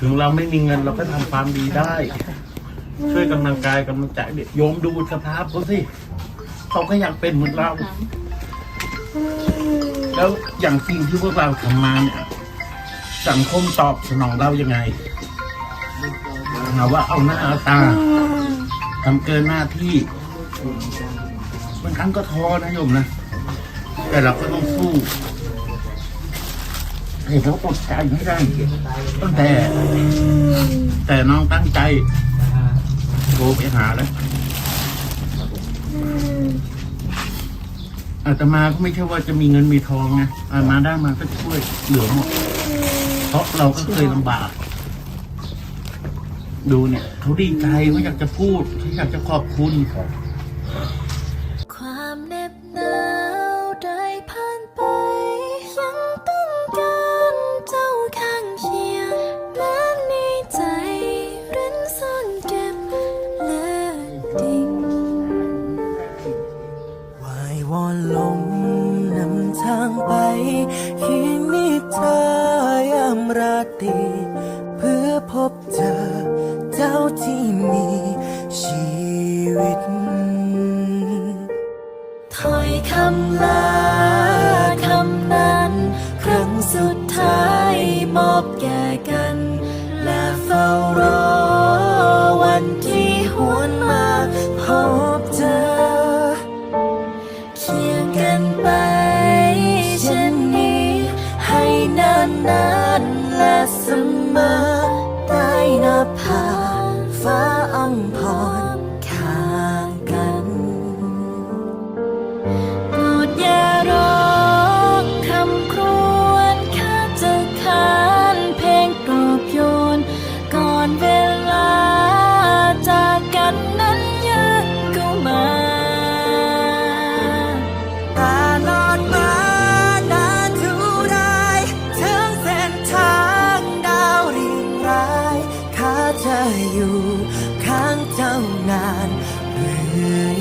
ถึงเราไม่มีเงินเราก็ทำความดีได้ ช่วยกำลังกายกำลังใจเด็กโยมดูสภาพเขาสิเขาก็อยากเป็นเหมือนเรา แล้วอย่างสิ่งที่พวกเราทำมาเนี่ยสังคมตอบสนองเรายังไงหาว่าเอาหน้าเอาตาทำเกินหน้าที่บางครั้งก็ท้อนะโยมนะ แต่เราก็ต้องสู้ เห็นแล้วอดใจไม่ได้ตั้งแต่ แต่น้องตั้งใจโทรไปหาแล้วอาตมาก็ไม่ใช่ว่าจะมีเงินมีทองไงอามาได้มาก็ช่วยเหลือหมด เพราะเราก็เคยลำบาก ดูเนี่ยเขาดีใจเขาอยากจะพูดเขาอยากจะขอบคุณ วายวอนลมนำทางไปคืนนี้เธอยามราตรีเพื่อพบเจอเจ้าที่มีชีวิตถ้อยคำลาคำนั้น ครั้งสุดท้ายมอบแก่กัน และเฝ้ารอวันที่หวนมาพบ จะอยู่ข้างเจ้านานเรื่อย